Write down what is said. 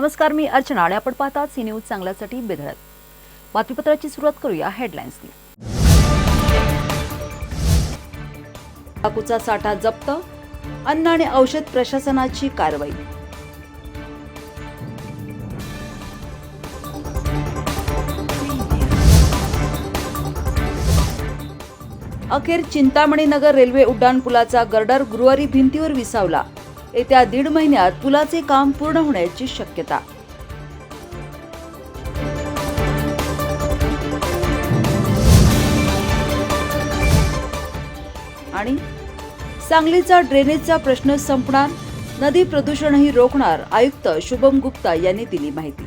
नमस्कार मी अर्चना आणि आपण पाहतात सी न्यूज चांगल्यासाठी बेधडक बातमीपत्राची सुरुवात करूया हेडलाईन्सनी तंबाखूचा साठा जप्त अन्न आणि औषध प्रशासनाची कारवाई. अखेर चिंतामणी नगर रेल्वे उड्डाणपुलाचा गर्डर गुरुवारी भिंतीवर विसावला. येत्या दीड महिन्यात पुलाचे काम पूर्ण होण्याची शक्यता. आणि सांगलीचा ड्रेनेजचा प्रश्न संपणार नदी प्रदूषणही रोखणार आयुक्त शुभम गुप्ता यांनी दिली माहिती.